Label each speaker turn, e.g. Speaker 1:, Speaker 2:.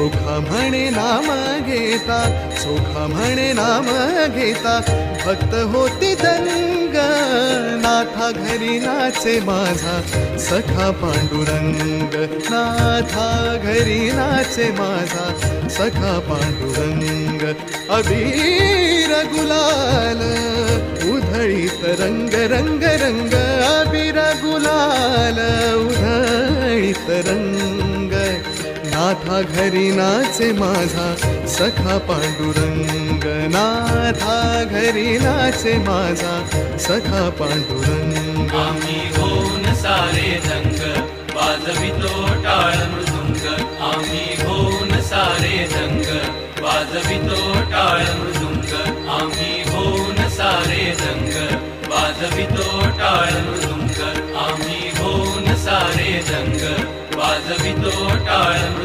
Speaker 1: सोखा म्हणे नाम घेता सोखा म्हणे नाम घेता. भक्त होती दंग नाथा घरी नाचे माझा सखा पांडुरंग. नाथा घरी नाचे माझा सखा पांडुरंग. अबीर गुलाल उधळीत रंग रंग रंग. अबीर गुलाल उधळीत रंग. नाथा घरी नाचे माझा सखा पांडुरंग नाथा घरी नाचे माझा सखा पांडुरंग.
Speaker 2: आम्ही होऊन सारे रंग वाजवितो टाळ मृदुंग. आम्ही होऊन सारे रंग वाजवितो टाळ मृदुंग. आम्ही होऊन सारे रंग वाजवितो टाळ मृदुंग. आम्ही होऊन सारे रंग वाजवितो टाळ